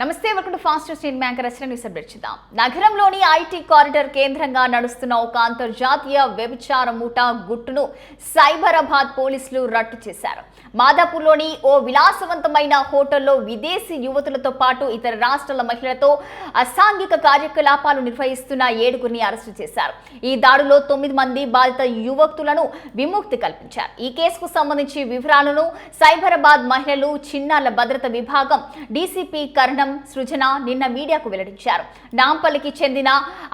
నమస్తే welcome fast state bank Rachana news update చూద్దాం. నగరంలోని ఐటీ కారిడర్ కేంద్రంగా నడుస్తున్న ఒక అంతర్జాతీయ వ్యభిచార ముఠా గుట్టును సైబరాబాద్ పోలీసులు రట్టు చేశారు. మాదాపూర్లోని ఓ విలాసవంతమైన హోటల్లో విదేశీ యువతులతో పాటు ఇతర రాష్ట్రాల మహిళలతో అసాంఘిక కార్యకలాపాలు నిర్వహిస్తున్న ఏడుగురిని అరెస్టు చేశారు. ఈ దాడిలో తొమ్మిది మంది బాధిత యువకులను విముక్తి కల్పించారు. ఈ కేసుకు సంబంధించి వివరాలను సైబరాబాద్ మహిళలు చిన్నాల భద్రత విభాగం డీసీపీ కరణం సృజన నిన్న మీడియాకు వెల్లడించారు. నాంపల్లికి చెందిన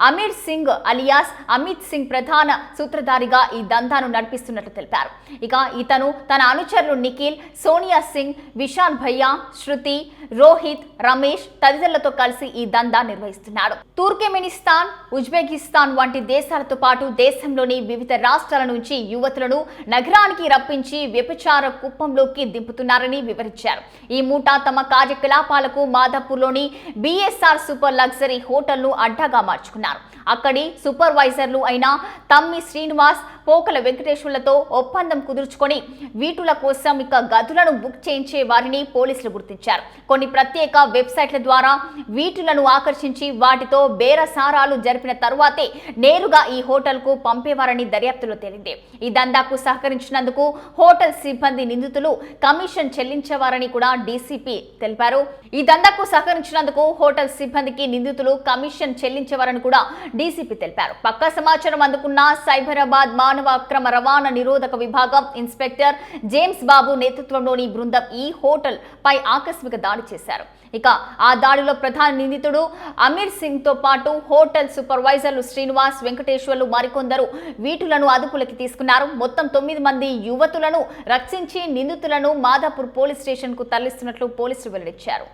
అమీర్ సింగ్ అలియాస్ అమిత్ సింగ్ ప్రధాన సూత్రధారిగా ఈ దందాను నడిపిస్తున్నట్లు తెలిపారు. ఇక ఇతను తన అనుచరులు నిఖిల్ సోనియా సింగ్ విశాల్ భయ్యా శృతి రోహిత్ రమేష్ తదితరులతో కలిసి ఈ దందా నిర్వహిస్తున్నాడు. తుర్కెమినిస్తాన్ ఉజ్బెకిస్తాన్ వంటి దేశాలతో పాటు దేశంలోని వివిధ రాష్ట్రాల నుంచి యువతులను నగరానికి రప్పించి వ్యభిచార కుప్పంలోకి దింపుతున్నారని వివరించారు. ఈ మూట తమ కార్యకలాపాలకు మాదాపూర్లోని బీఎస్ఆర్ సూపర్ లగ్జరీ హోటల్ను అడ్డాగా మార్చుకున్నారు. అక్కడి సూపర్వైజర్లు అయిన తమ్మి శ్రీనివాస్ పోకల వెంకటేశ్వర్లతో ఒప్పందం కుదుర్చుకొని వీటుల కోసం ఇక గదులను బుక్ చేయించే వారిని పోలీసులు గుర్తించారు. కొన్ని ప్రత్యేక వెబ్సైట్ల ద్వారా వీటులను ఆకర్షించి వాటితో బేరసారాలు జరిపిన తరువాతే నేరుగా ఈ హోటల్కు పంపేవారని దర్యాప్తులో తేలింది. ఈ దందాకు సహకరించినందుకు హోటల్ సిబ్బంది నిందితులు కమిషన్ చెల్లించేవారని కూడా డీసీపీ తెలిపారు. ఈ దందాకు సహకరించినందుకు హోటల్ సిబ్బందికి నిందితులు కమిషన్ చెల్లించేవారని కూడా డీసీపీ తెలిపారు. పక్కా సమాచారం అందుకున్న సైబరాబాద్ మా మానవ అక్రమ రవాణా నిరోధక విభాగం ఇన్స్పెక్టర్ జేమ్స్ బాబు నేతృత్వంలోని బృందం ఈ హోటల్ పై ఆకస్మిక దాడి చేశారు. ఇక ఆ దాడిలో ప్రధాన నిందితుడు అమీర్ సింగ్తో పాటు హోటల్ సూపర్వైజర్లు శ్రీనివాస్ వెంకటేశ్వర్లు మరికొందరు వీటులను అదుపులోకి తీసుకున్నారు. మొత్తం తొమ్మిది మంది యువతులను రక్షించి నిందితులను మాదాపూర్ పోలీస్ స్టేషన్కు తరలిస్తున్నట్లు పోలీసులు వెల్లడించారు.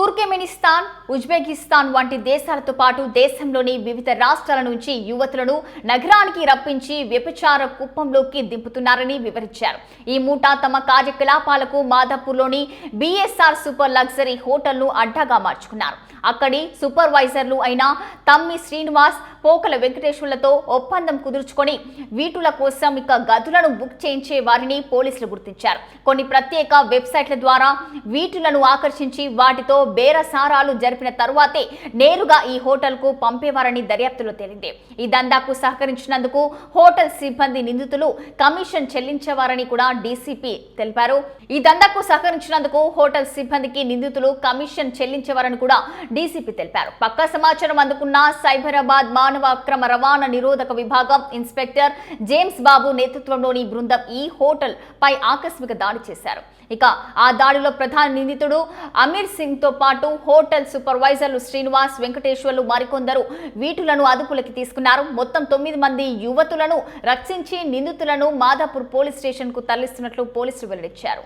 ఇచ్చే తుర్కెమెనిస్తాన్ ఉజ్బెకిస్తాన్ వంటి దేశాలతో పాటు దేశంలోని వివిధ రాష్ట్రాల నుంచి యువతులను నగరానికి రప్పించి వ్యభిచార కుప్పంలోకి దింపుతున్నారని వివరించారు. ఈ మూటా తమ కార్యకలాపాలకు మాదాపూర్లోని బీఎస్ఆర్ సూపర్ లగ్జరీ హోటల్ను అడ్డాగా మార్చుకున్నారు. అక్కడి సూపర్వైజర్లు అయిన తమ్మి శ్రీనివాస్ పోకల వెంకటేశ్వర్లతో ఒప్పందం కుదుర్చుకొని వీటుల కోసం ఇక గదులను బుక్ చేయించే వారిని పోలీసులు గుర్తించారు. కొన్ని ప్రత్యేక వెబ్సైట్ల ద్వారా వీటులను ఆకర్షించి వాటితో బేరసారాలు జరిపిన తరువాతే నేరుగా ఈ హోటల్కు పంపేవారని దర్యాప్తులో తేలింది. ఈ దందాకు సహకరించినందుకు హోటల్ సిబ్బంది నిందితులు కమిషన్ చెల్లించేవారని కూడా డీసీపీ తెలిపారు. ఈ దందాకు సహకరించినందుకు హోటల్ సిబ్బందికి నిందితులు కమిషన్ చెల్లించేవారని కూడా డీసీపీ తెలిపారు. పక్కా సమాచారం అందుకున్న సైబరాబాద్ మానవ అక్రమ రవాణా నిరోధక విభాగం ఇన్స్పెక్టర్ జేమ్స్ బాబు నేతృత్వంలోని బృందం ఈ హోటల్ పై ఆకస్మిక దాడి చేశారు. ఇక ఆ దాడిలో ప్రధాన నిందితుడు అమీర్ సింగ్తో పాటు హోటల్ సూపర్వైజర్లు శ్రీనివాస్ వెంకటేశ్వర్లు మరికొందరు వీటులను అదుపులోకి తీసుకున్నారు. మొత్తం తొమ్మిది మంది యువతులను రక్షించి నిందితులను మాదాపూర్ పోలీస్ స్టేషన్కు తరలిస్తున్నట్లు పోలీసులు వెల్లడించారు.